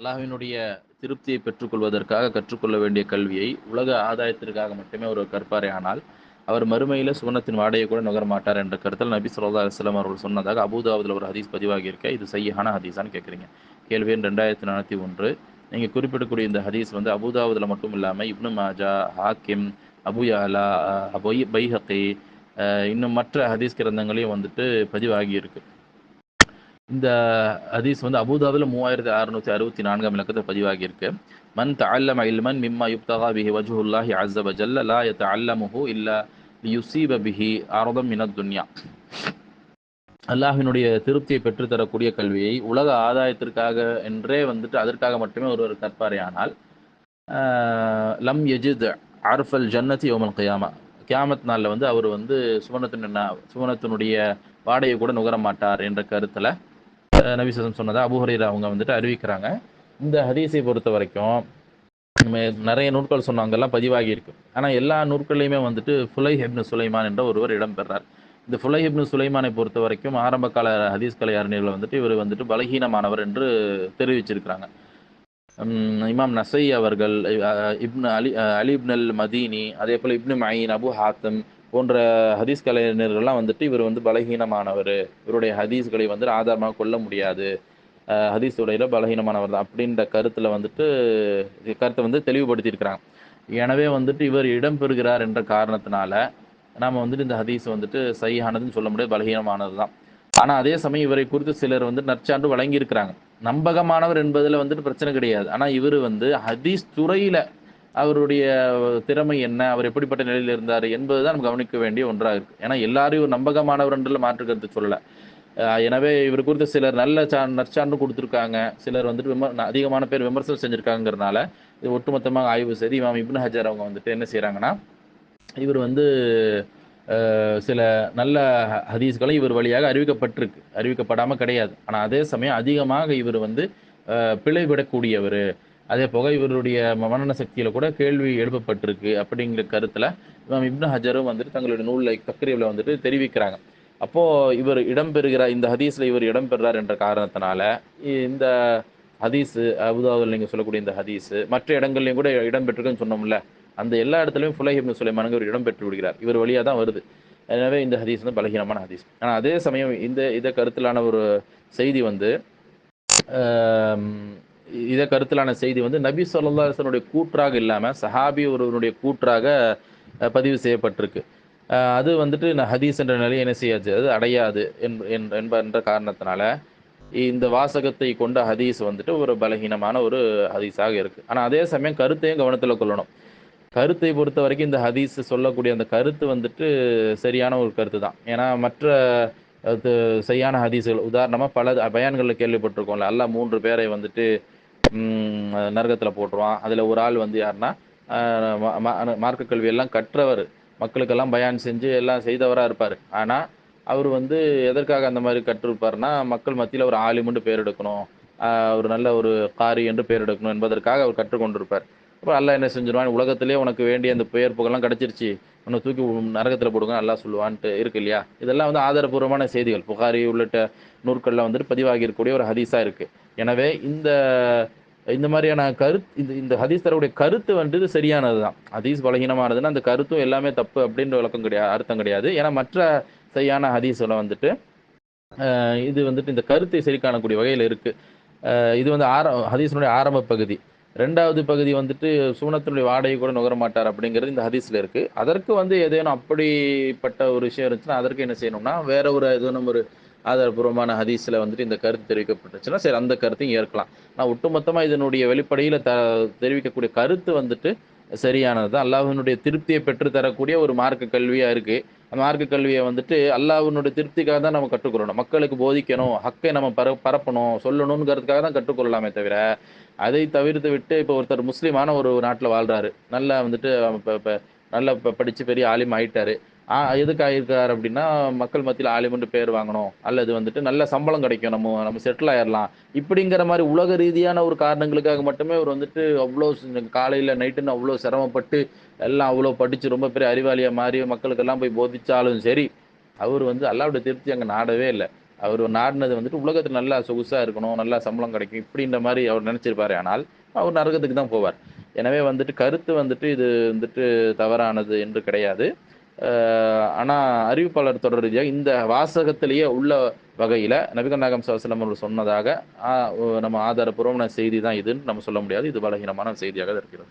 அல்லாஹினுடைய திருப்தியை பெற்றுக்கொள்வதற்காக கற்றுக்கொள்ள வேண்டிய கல்வியை உலக ஆதாயத்திற்காக மட்டுமே ஒரு கற்பாரே ஆனால் அவர் மறுமையில் சுவனத்தின் வாடையை கூட நுகர மாட்டார் என்ற கருத்தில் நபி சொல்லா அலுவலம் அவர்கள் சொன்னதாக அபுதாபுதில் ஒரு ஹதீஸ் பதிவாகி இருக்க இது சையான ஹதீஸான்னு கேட்குறீங்க. கேள்வி ரெண்டாயிரத்தி நானூற்றி ஒன்று. நீங்கள் குறிப்பிடக்கூடிய இந்த ஹதீஸ் வந்து அபுதாபுதில் மட்டும் இல்லாமல் இப்னு மாஜா ஹாக்கிம் அபுயாலா அபொய் பைஹக்கி இன்னும் மற்ற ஹதீஸ் கிரந்தங்களையும் வந்துட்டு பதிவாகி இருக்குது இந்த ஹதீஸ் வந்து அபுதாபில் மூவாயிரத்தி அறுநூற்றி அறுபத்தி நான்காம் இலக்கத்தில் பதிவாகி இருக்கு மன் தஅல்லம இல்மன் மிம்மா யுப்தகா பிஹி வஜுல்லாஹி அஸ்ஸப ஜல்ல லா யதஅல்லமுஹு இல்லா யுசீப பிஹி ஆரதம் மினத் துன்யா. அல்லாஹினுடைய திருப்தியை பெற்றுத்தரக்கூடிய கல்வியை உலக ஆதாயத்திற்காக என்றே வந்துட்டு அதற்காக மட்டுமே ஒருவர் கற்பாரே லம் எஜித் அர்ஃபல் ஜன்னதி யோமல் கயாமா. கியாமத் நாளில் வந்து அவர் வந்து சுவனத்தின் சுவனத்தினுடைய வாடையை கூட நுகர மாட்டார் என்ற கருத்தில் நபிசம் சொன்னதா அபுஹரீரா அவங்க வந்துட்டு அறிவிக்கிறாங்க. இந்த ஹதீஸை பொறுத்த வரைக்கும் நிறைய நூற்கள் சொன்னாங்கெல்லாம் பதிவாகி இருக்கு. ஆனால் எல்லா நூற்களையுமே வந்துட்டு ஃபுலை ஹெப்னு சுலைமான் என்ற ஒருவர் இடம்பெறார். இந்த ஃபுலை ஹெப்னு சுலைமானை பொறுத்த வரைக்கும் ஆரம்ப கால ஹதீஸ் கலை அறிஞர்கள் வந்துட்டு இவர் வந்துட்டு பலகீனமானவர் என்று தெரிவிச்சிருக்கிறாங்க. இமாம் நசை அவர்கள் இப்னு அலி அலி இப்னல் மதீனி அதே போல் இப்னு மயின் அபு ஹாத்தம் போன்ற ஹதீஸ் கலைஞர்கள்லாம் வந்துட்டு இவர் வந்து பலகீனமானவர். இவருடைய ஹதீஸ்களை வந்து ஆதாரமாக கொள்ள முடியாது. ஹதீஸ் உடையில பலகீனமானவர் தான் அப்படின்ற கருத்தில் வந்துட்டு கருத்தை வந்து தெளிவுபடுத்தியிருக்கிறாங்க. எனவே வந்துட்டு இவர் இடம் பெறுகிறார் என்ற காரணத்தினால நாம் வந்துட்டு இந்த ஹதீஸ் வந்துட்டு சரியானதுன்னு சொல்ல முடியாது பலகீனமானது தான். ஆனால் அதே சமயம் இவரை குறித்து சிலர் வந்து நற்சான்று வழங்கியிருக்கிறாங்க. நம்பகமானவர் என்பதில் வந்துட்டு பிரச்சனை கிடையாது. ஆனால் இவர் வந்து ஹதீஸ் துறையில் அவருடைய திறமை என்ன அவர் எப்படிப்பட்ட நிலையில் இருந்தார் என்பது தான் நம்ம கவனிக்க வேண்டிய ஒன்றாக இருக்குது ஏன்னா எல்லாரையும் ஒரு நம்பகமானவர் என்று மாற்று கருத்து சொல்லலை. எனவே இவர் குறித்து சிலர் நல்ல சா நற்சான்று கொடுத்துருக்காங்க. சிலர் வந்துட்டு விமர் அதிகமான பேர் விமர்சனம் செஞ்சுருக்காங்கிறதுனால இது ஒட்டுமொத்தமாக ஆய்வு செய்து இமாம் இப்னு ஹஜர் அவங்க வந்துட்டு என்ன செய்கிறாங்கன்னா இவர் வந்து சில நல்ல ஹதீஸ்களும் இவர் வழியாக அறிவிக்கப்பட்டிருக்கு. அறிவிக்கப்படாமல் கிடையாது. ஆனால் அதே சமயம் அதிகமாக இவர் வந்து பிழைவிடக்கூடியவர் அதே போக இவருடைய மனன சக்தியில் கூட கேள்வி எழுப்பப்பட்டிருக்கு அப்படிங்கிற கருத்தில் இமாம் இப்னு ஹஜரும் வந்துட்டு தங்களுடைய நூலில் தக்ரீவில் வந்துட்டு தெரிவிக்கிறாங்க. அப்போது இவர் இடம்பெறுகிறார் இந்த ஹதீஸில் இவர் இடம்பெறுறார் என்ற காரணத்தினால இந்த ஹதீஸு அபுதாவில் நீங்கள் சொல்லக்கூடிய இந்த ஹதீஸு மற்ற இடங்கள்லையும் கூட இடம்பெற்றிருக்குன்னு சொன்னோம்ல அந்த எல்லா இடத்துலையும் ஃபுலைஹிப்னு சுலைமானுங்க மனங்கவர் இடம் பெற்று விடுகிறார். இவர் வழியாக தான் வருது. எனவே இந்த ஹதீஸ் வந்து பலகீனமான ஹதீஸ். ஆனால் அதே சமயம் இந்த இதை கருத்திலான ஒரு செய்தி வந்து இதை கருத்திலான செய்தி வந்து நபி சொல்லாசனுடைய கூற்றாக இல்லாமல் சஹாபி ஒருவனுடைய கூற்றாக பதிவு செய்யப்பட்டிருக்கு. அது வந்துட்டு ஹதீஸ் என்ற நிலையை என்ன செய்யாது அது அடையாது என்ப என்ற காரணத்தினால இந்த வாசகத்தை கொண்ட ஹதீஸ் வந்துட்டு ஒரு பலகீனமான ஒரு ஹதீஸாக இருக்குது ஆனால் அதே சமயம் கருத்தையும் கவனத்தில் கொள்ளணும். கருத்தை பொறுத்த வரைக்கும் இந்த ஹதீஸ் சொல்லக்கூடிய அந்த கருத்து வந்துட்டு சரியான ஒரு கருத்து தான். ஏன்னா மற்ற அது சரியான ஹதீஸ்கள் உதாரணமாக பல பயான்களில் கேள்விப்பட்டிருக்கோம்ல அல்ல மூன்று பேரை வந்துட்டு நரகத்தில் போட்டுருவான். அதில் ஒரு ஆள் வந்து யாருன்னா மார்க்க கல்வி எல்லாம் கற்றவர். மக்களுக்கெல்லாம் பயான் செஞ்சு எல்லாம் செய்தவராக இருப்பார். ஆனால் அவர் வந்து எதற்காக அந்த மாதிரி கற்றிருப்பார்னா மக்கள் மத்தியில் ஒரு ஆலிமுண்டு பேர் எடுக்கணும் ஒரு நல்ல ஒரு காரி என்று பேர் எடுக்கணும் என்பதற்காக அவர் கற்றுக்கொண்டிருப்பார். அப்போ அல்லா என்ன செஞ்சிருவான்? உலகத்திலே உனக்கு வேண்டிய அந்த பெயர் புகழ்லாம் கிடச்சிருச்சு. உன்னை தூக்கி நரகத்தில் போடுங்க நல்லா சொல்லுவான்ட்டு இருக்கு இல்லையா? இதெல்லாம் வந்து ஆதாரபூர்வமான செய்திகள். புகாரி உள்ளிட்ட நூற்களில் வந்துட்டு பதிவாகி இருக்கக்கூடிய ஒரு ஹதீஸாக இருக்குது எனவே இந்த இந்த மாதிரியான கருத்து இந்த இந்த ஹதீஸ் தரவுடைய கருத்து வந்துட்டு சரியானது தான் ஹதீஸ் பலகீனமானதுன்னா அந்த கருத்தும் எல்லாமே தப்பு அப்படின்ற விளக்கம் கிடையாது அர்த்தம் கிடையாது. ஏன்னா மற்ற சரியான ஹதீஸில் வந்துட்டு இது வந்துட்டு இந்த கருத்தை சரி காணக்கூடிய வகையில் இருக்குது இது வந்து ஆர ஹதீஸினுடைய ஆரம்ப பகுதி. ரெண்டாவது பகுதி வந்துட்டு சூனத்தினுடைய வாடகை கூட நுகர மாட்டார் அப்படிங்கிறது இந்த ஹதீஸில் இருக்குது அதற்கு வந்து ஏதேனும் அப்படிப்பட்ட ஒரு விஷயம் இருந்துச்சுன்னா அதற்கு என்ன செய்யணும்னா வேற ஒரு ஏதேனும் ஒரு ஆதாரபூர்வமான ஹதீஸில் வந்துட்டு இந்த கருத்து தெரிவிக்கப்பட்டுச்சுன்னா சரி அந்த கருத்தையும் ஏற்கலாம். நான் ஒட்டுமொத்தமாக இதனுடைய வெளிப்படையில் த தெரிவிக்கக்கூடிய கருத்து வந்துட்டு சரியானது தான். அல்லாஹினுடைய திருப்தியை பெற்று தரக்கூடிய ஒரு மார்க்க கல்வியாக இருக்குது அந்த மார்க்க கல்வியை வந்துட்டு அல்லாஹினுடைய திருப்திக்காக தான் நம்ம கற்றுக்கொள்ளணும். மக்களுக்கு போதிக்கணும் ஹக்கை நம்ம பர பரப்பணும் சொல்லணுங்கிறதுக்காக தான் கற்றுக்கொள்ளலாமே தவிர அதை தவிர்த்து விட்டு இப்போ ஒருத்தர் முஸ்லீமான ஒரு நாட்டில் வாழ்கிறாரு நல்லா வந்துட்டு இப்போ இப்போ நல்லா இப்போ படித்து பெரிய ஆலிம் ஆயிட்டாரு. எதுக்கு ஆயிருக்கார் அப்படின்னா மக்கள் மத்தியில் ஆலிமெண்ட் பேர் வாங்கணும். அல்லது வந்துட்டு நல்ல சம்பளம் கிடைக்கும். நம்ம நம்ம செட்டில் ஆயிடலாம் இப்படிங்கிற மாதிரி உலக ரீதியான ஒரு காரணங்களுக்காக மட்டுமே அவர் வந்துட்டு அவ்வளோ காலையில் நைட்டுன்னு அவ்வளோ சிரமப்பட்டு எல்லாம் அவ்வளோ படித்து ரொம்ப பெரிய அறிவாளியாக மாறி மக்களுக்கெல்லாம் போய் போதிச்சாலும் சரி அவர் வந்து அல்லாவுடைய திருப்தி அங்கே நாடவே இல்லை. அவர் நாடினது வந்துட்டு உலகத்தில் நல்லா சொகுசாக இருக்கணும் நல்லா சம்பளம் கிடைக்கும் இப்படின்ற மாதிரி அவர் நினச்சிருப்பார். ஆனால் அவர் நரகத்துக்கு தான் போவார். எனவே வந்துட்டு கருத்து வந்துட்டு இது வந்துட்டு தவறானது என்று கிடையாது. ஆனால் அறிவிப்பாளர் தொடர் ரீதியாக இந்த வாசகத்திலேயே உள்ள வகையில் நபிகள் நாகம் சவசலம் அவர்கள் சொன்னதாக நம்ம ஆதாரப்பூர்வமான செய்தி தான் இதுன்னு நம்ம சொல்ல முடியாது. இது பலகீனமான செய்தியாக இருக்கிறது.